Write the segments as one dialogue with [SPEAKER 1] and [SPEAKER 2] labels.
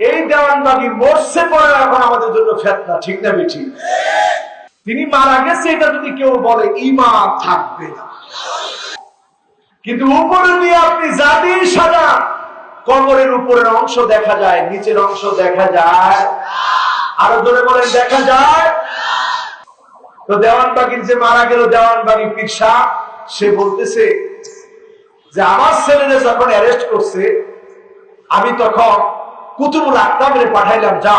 [SPEAKER 1] এই দেওয়ানবাগি মরছে পরে এখন আমাদের জন্য ফেতনা, ঠিক না বেঠি তিনি মারা গেছে, এটা যদি কেউ বলে ইমান থাকবে না। কিন্তু উপরে দিয়ে আপনি জাতি সাজা, কবরের উপরের অংশ দেখা যায়, নিচের অংশ দেখা যায়। আরও ধরে বলেন, দেখা যায়। তো দেওয়ানবাগির যে মারা গেল দেওয়ানবাগি পিসা সে বলতেছে যে, আমার ছেলেদের যখন অ্যারেস্ট করছে, আমি তখন কুতুবুল আক্তাবের পাঠাইলাম, যা।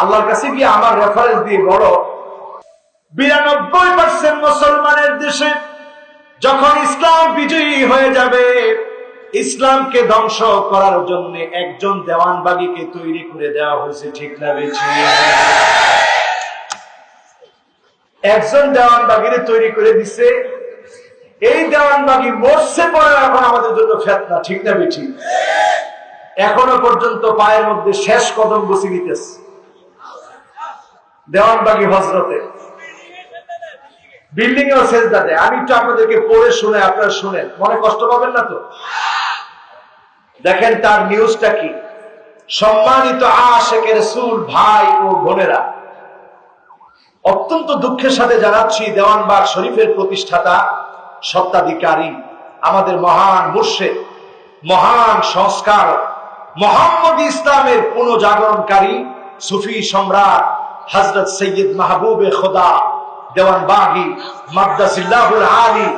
[SPEAKER 1] আল্লাহর কাছে গিয়ে আমার রেফারেন্স দিয়ে বড় বিরানব্বই পার্সেন্ট মুসলমানের দেশে যখন ইসলাম বিজয়ী হয়ে যাবে, ইসলামকে ধ্বংস করার জন্য একজন দেওয়ানবাগিকে তৈরি করে দেওয়া হয়েছে, ঠিক না বেশি একজন দেওয়ানবাগিরে তৈরি করে দিছে। এই দেওয়ানবাগি মরছে পরে এখন আমাদের জন্য ফেতনা, ঠিক না বেঠি এখনও পর্যন্ত পায়ের মধ্যে শেষ কদম বসে দিতেছে দেওয়ানবাগি হজরতে। বিল্ডিং এও শেষ দাদে আমি একটু আপনাদেরকে পড়ে শুনে, আপনারা শুনেন। মনে কষ্ট পাবেন না তো? দেখেন তার নিউজটা কি? সম্মানিত আশেকের সুর ভাই ও বোনেরা, অত্যন্ত দুঃখের সাথে জানাচ্ছি দেওয়ানবাগ শরীফের প্রতিষ্ঠাতা সত্তাধিকারী আমাদের মহান মুর্শেদ, মহান সংস্কার মোহাম্মদ ইসলামের পুনঃজাগরণকারী সুফি সম্রাট হজরত সৈয়দ মাহবুবে খোদা দেওয়ানবাগি মাদ্দাসিল্লাহুল আলী,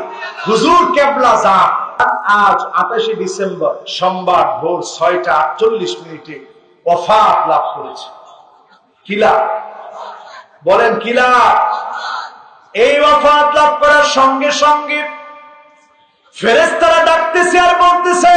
[SPEAKER 1] হুজুর কেবলা আজ আঠাশে ডিসেম্বর সোমবার ভোর ছয়টা আটচল্লিশ মিনিটে ওফাত লাভ করেছে। কিলা বলেন কিলা এই ওফাত লাভ করার সঙ্গে সঙ্গে ফেরেস্তারা ডাকতেছে আর বলতেছে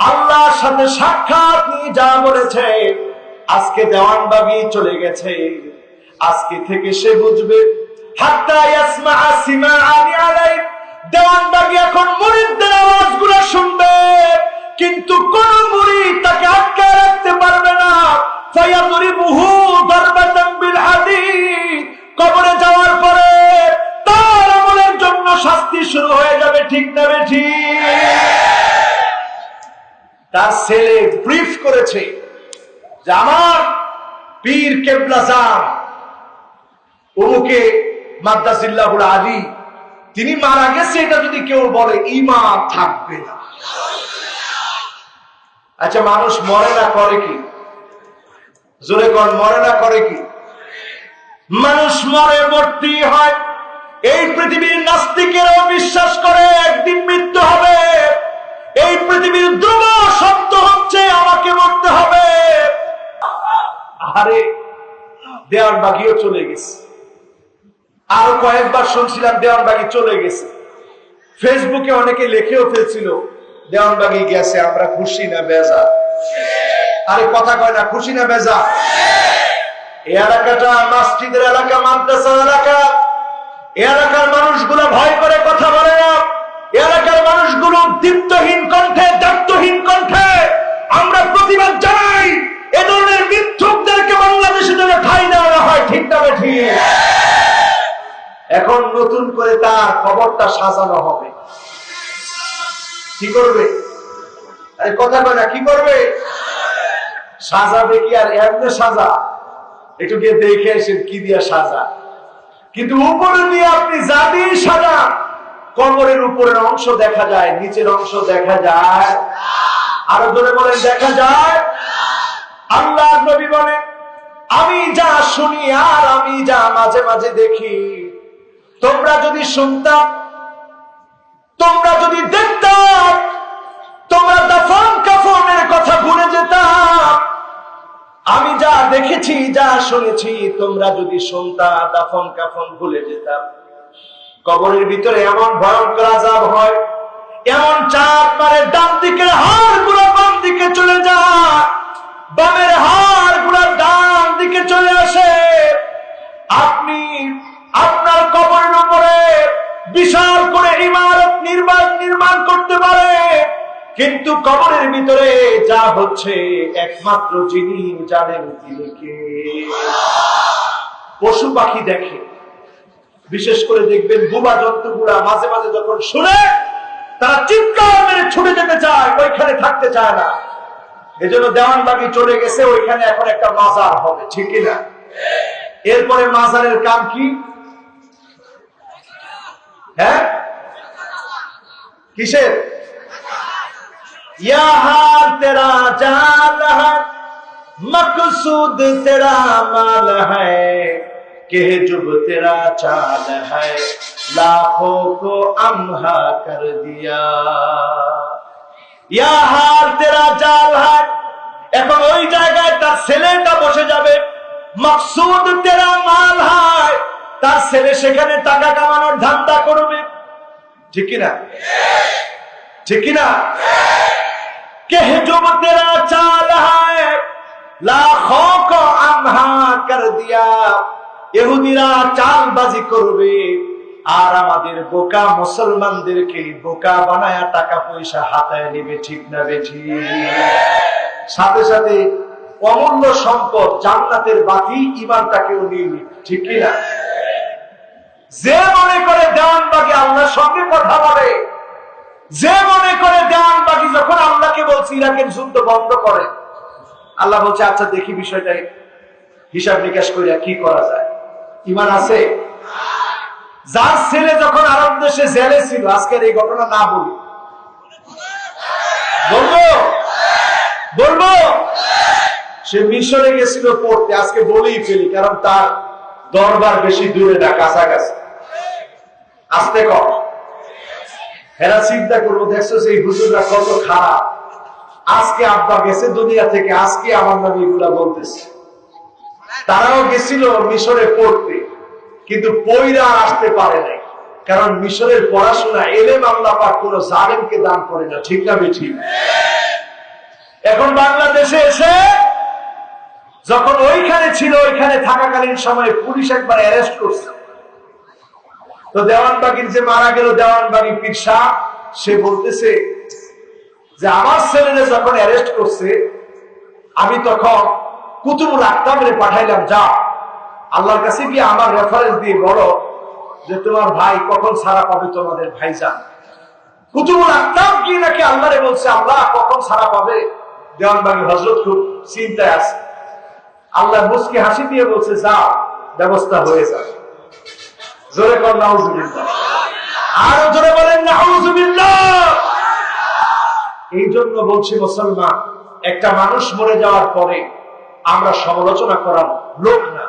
[SPEAKER 1] আল্লাহর সাথে সাক্ষাৎ নিয়ে যা বলেছে, আজকে দেওয়ানবাগি চলে গেছে। আজকে থেকে সে বুঝবে কিন্তু কোন তাকে রাখতে পারবে না। কবরে যাওয়ার পরে তার আমলের জন্য শাস্তি শুরু হয়ে যাবে, ঠিক না ঠিক? তার ছেলে ব্রিফ করেছে যে আমার পীর কেবলা জান অমুকে মাদ্দাসিল্লাহুল আলী, তিনি মারা গেছে এটা যদি কেউ বলে ইমান থাকবে না। আচ্ছা মানুষ মরে না করে কি? জোরে কর মরে না করে কি? মানুষ মরে মরতে হয়। এই পৃথিবীর নাস্তিকেরাও বিশ্বাস করে, একদিন মৃত্যু হবে। এই পৃথিবীর ধ্রুব সত্য হচ্ছে, আমাকে মরতে হবে। আরে দেওয়ান বাগিও চলে গেছে। আরও কয়েকবার শুনছিলাম দেওয়ান বাগি চলে গেছে। ফেসবুকে অনেকে লিখেও ফেলছিল দেওয়ান বাগি গেছে, আমরা খুশি না বেজা? আরে কথা কয় না, খুশি না বেজা? এই এলাকাটা মসজিদের এলাকা, মাদ্রাসার এলাকা। এলাকার মানুষগুলো ভয় করে কথা বলে না। এলাকার মানুষগুলো দীপ্তহীন তার খবরটা সাজানো হবে। কি করবে? কথা কয় না, কি করবে? সাজাবে কি আর? এমনি সাজা। একটু গিয়ে দেখে এসেন কি দিয়া সাজা। কিন্তু উপরে দিয়ে আপনি যা দিয়ে সাজান কবরের উপরের অংশ দেখা যায়, নিচের অংশ দেখা যায়। আরও ধরে বলেন, দেখা যায়। আল্লাহ নবী বলে, আমি যা শুনি আর আমি যা মাঝে মাঝে দেখি, তোমরা যদি শুনতাম শুনেছি, তোমরা যদি শুনতা দাফন কাফন ভুলে যেতাম কবরের ভিতরে এমন ভয়ঙ্কর আজাব হয়, এমন চাপ পারে ডান দিকে হারগুলো বাম দিকে চলে যা বামের হারগুলো ডান দিকে চলে আসে। আপনি আপনার কবরের উপরে বিশাল করে ইমারত নির্মাণ নির্মাণ করতে পারে কিন্তু কবরের ভিতরে যা হচ্ছে, একমাত্র যিনি জানেন তিনি কে। পশু পাখি দেখে, বিশেষ করে দেখবেন বুবা জন্তুগুলা মাঝে মাঝে যখন শুনে, তারা চিৎকার মেরে ছুটে যেতে চায়, ওইখানে থাকতে চায় না। এজন্য দেওয়ানবাগি চলে গেছে, ওইখানে এখন একটা মাজার হবে, ঠিক না? এরপরে মাজারের কাম কি? হ্যাঁ? কিসের? یا ہاتھ تیرا جہان ہے مقصود تیرا مال ہے کہ جب تیرا چال ہے لاکھوں کو امہا کر دیا یا ہار تیرا جال ہے এখন ওই জায়গায় তার ছেলেটা বসে যাবে মকসুদ তেরা মাল হয় তার ছেলে সেখানে টাকা কামানোর ধান্দা করবে ঠিক কিনা ঠিক কিনা কে জব তেরা চাল है। লাখোं को আমহা কর দিয়া ইহুদিরা চালবাজি করবে আর আমাদের বোকা মুসলমানদেরকে বোকা টাকা পয়সা হাতায় নেবে, ঠিক না বেঠি সাথে সাথে অমূল্য সম্পদ জান্নাতের বাকি ইমানটাকেও নিয়ে ঠিক কিনা? যে মনে করে দেওয়ান বাকি আল্লাহর সঙ্গে কথা বলে যে মনে করে দেওয়ান বাকি যখন আল্লাহকে বলছে, ইরাকের যুদ্ধ বন্ধ করে। আল্লাহ বলছে আচ্ছা দেখি বিষয়টা, হিসাব নিকাশ করে কি করা যায়? ইমান আছে? যার ছেলে যখন আরব দেশে জেলে ছিল, আজকের এই ঘটনা না বলি। বলব? বলব? সে মিশরে গেছিল পড়তে, আজকে বলেই ফেলি, কারণ তার দরবার বেশি দূরে না, কাছাকাছি। আসতে কম হেরা চিন্তা করব, দেখছ সেই হুজুররা কত খারাপ। আজকে আব্বা গেছে দুনিয়া থেকে, আজকে আমার নামে এগুলা বলতেছে। তারাও গেছিল মিশরে পড়তে, কিন্তু পইরা আসতে পারে নাই। কারণ মিশরের পড়াশোনা এলেম আল্লাহ পাক কোন জালেমকে দান করে না, ঠিক না বেঠিক এখন বাংলাদেশে এসে যখন ওইখানে ছিল, ওইখানে থাকাকালীন সময়ে পুলিশ একবার অ্যারেস্ট করছে। তো দেওয়ানবাগির যে মারা গেল দেওয়ানবাগি পীর শাহ, সে বলতেছে যে আমার ছেলেরে যখন অ্যারেস্ট করছে, আমি তখন কুতুবুল আক্তামরে পাঠাইলাম, যা। আল্লাহর কাছে গিয়ে আমার রেফারেন্স দিয়ে বলো যে তোমার ভাই কখন ছাড়া পাবে তোমাদের ভাইজান। কুতুবুল আক্তাম কি নাকি আল্লাহরে বলছে, আল্লাহ কখন ছাড়া পাবে? দেওয়ানবাগি হজরত খুব চিন্তায় আছে। আল্লাহ মুসকে হাসি দিয়ে বলছে, যা, ব্যবস্থা হয়ে যাবে। জোরে কর আরও জোরে বলেন এই জন্য বলছি, মুসলমান, একটা মানুষ মরে যাওয়ার পরে আমরা সমালোচনা করার লোক না।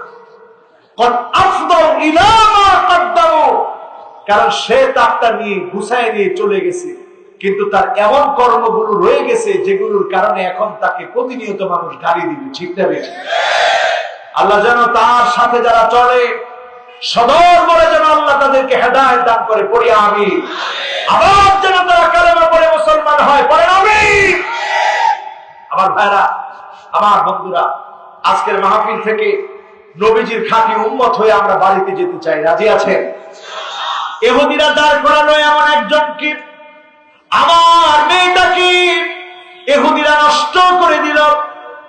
[SPEAKER 1] কারণ সে তারটা নিয়ে গুছায় নিয়ে চলে গেছে। কিন্তু তার এমন কর্মগুলো রয়ে গেছে, যেগুলোর কারণে এখন তাকে প্রতিনিয়ত মানুষ গাড়ি দিবে ঠিক আল্লাহ যেন তার সাথে যারা চলে সদর বলে যেন আল্লাহ তাদেরকে হেদায়ত দান করে, পড়ি আমি আবার যেন তারা কালেমা পড়ে মুসলমান হয়, পড়ে আমি আমার ভাইরা, আমার বন্ধুরা, আজকের মাহফিল থেকে নবীজির খাঁটি উম্মত হয়ে আমরা বাড়িতে যেতে চাই। রাজি আছেন? এহুদিরা দাঁড় করানো এমন একজন কি? আমার মেয়েটাকে এহুদিরা নষ্ট করে দিল,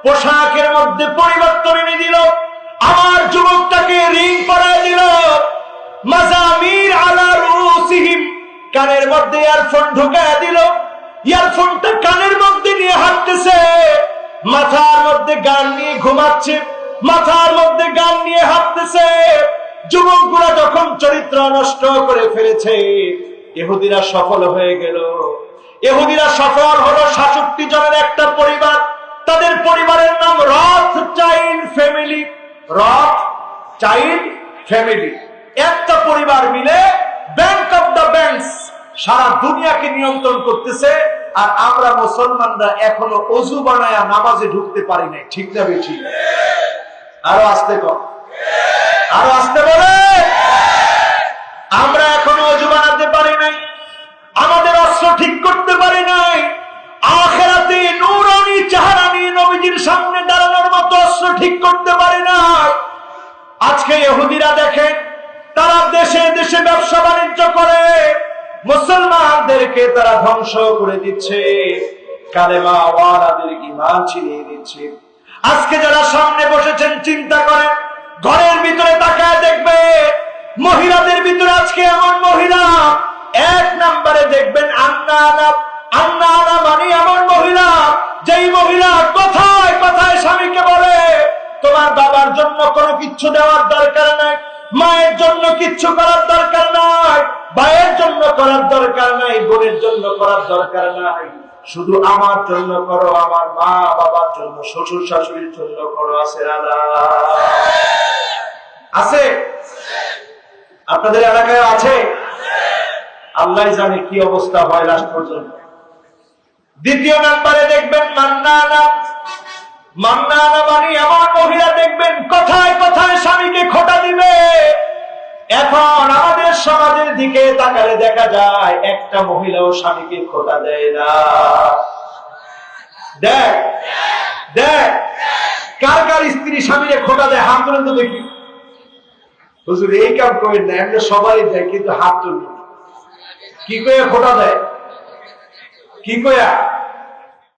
[SPEAKER 1] পোশাকের মধ্যে পরিবর্তন এনে দিল। আমার যুবকটাকে রিং পরায় দিল। মাজামির আলা রুসিহিম। কানের মধ্যে ইয়ারফোন ঢুকায় দিল। ইয়ারফোনটা কানের মধ্যে নিয়ে হাঁটতেছে। মাথার মধ্যে গান নিয়ে ঘুমাচ্ছে। মাথার মধ্যে গান নিয়ে হাঁটতেছে। যুবকগুলা যখন চরিত্র নষ্ট করে ফেলেছে, ইহুদিরা সফল হয়ে গেল। ইহুদিরা সফল হলো সাতষট্টি জনের একটা পরিবার। তাদের পরিবারের নাম Rothschild family. Rothschild, family. একটা পরিবার মিলে ব্যাংক অফ দ্য ব্যাংকস সারা দুনিয়াকে নিয়ন্ত্রণ করতেছে আর আমরা মুসলমানরা এখনও অজু বানায়া নামাজে ঢুকতে পারি নাই। ঠিক না বেঠি? আরও আসতে কম আরও আসতে বলে? আমরা এখনও অজু বানাতে পারি নাই। আমাদের অস্ত্র ঠিক করতে পারি নাই। আখেরাতে নুরানি, চাহারানি নবীজির সামনে দাঁড়ানোর মতো অস্ত্র ঠিক করতে পারে না আজকে ইহুদিরা দেখেন, তারা দেশে দেশে ব্যবসা বাণিজ্য করে। মুসলমানদেরকে তারা ধ্বংস করে দিচ্ছে। দিচ্ছে আজকে যারা সামনে বসেছেন, চিন্তা করেন, ঘরের ভিতরে তাকায় দেখবে, মহিলাদের ভিতরে আজকে এমন মহিলা। এক নাম্বারে দেখবেন আন্না আনা মানে মায়ের জন্য কিচ্ছু করার দরকার নাই ভাইয়ের জন্য করার দরকার নাই, বোনের জন্য করার দরকার নাই। শুধু আমার জন্য করো, আমার মা বাবার জন্য, শ্বশুর শাশুড়ির জন্য করো, আছে আছে? আপনাদের এলাকায় আছে? আল্লাহ জানে কি অবস্থা হয় লাস্ট পর্যন্ত। দ্বিতীয় নাম্বারে দেখবেন মান্নানা। মান্নানা মানে আমার মহিলা দেখবেন, কথায় কথায় স্বামীকে খোটা দিবে। এখন আমাদের সমাজের দিকে তাকালে দেখা যায়, একটা মহিলাও স্বামীকে খোটা দেয় না। দেখ দেখ, কার কার স্ত্রী স্বামীরে খোটা দেয়, হাত তুলেন তো দেখি। হুজুর, এই কাম করেন না, এমনি সবাই দেয়, কিন্তু হাত তুলবে কি কয়ে খোটা দেয়? কি কয়া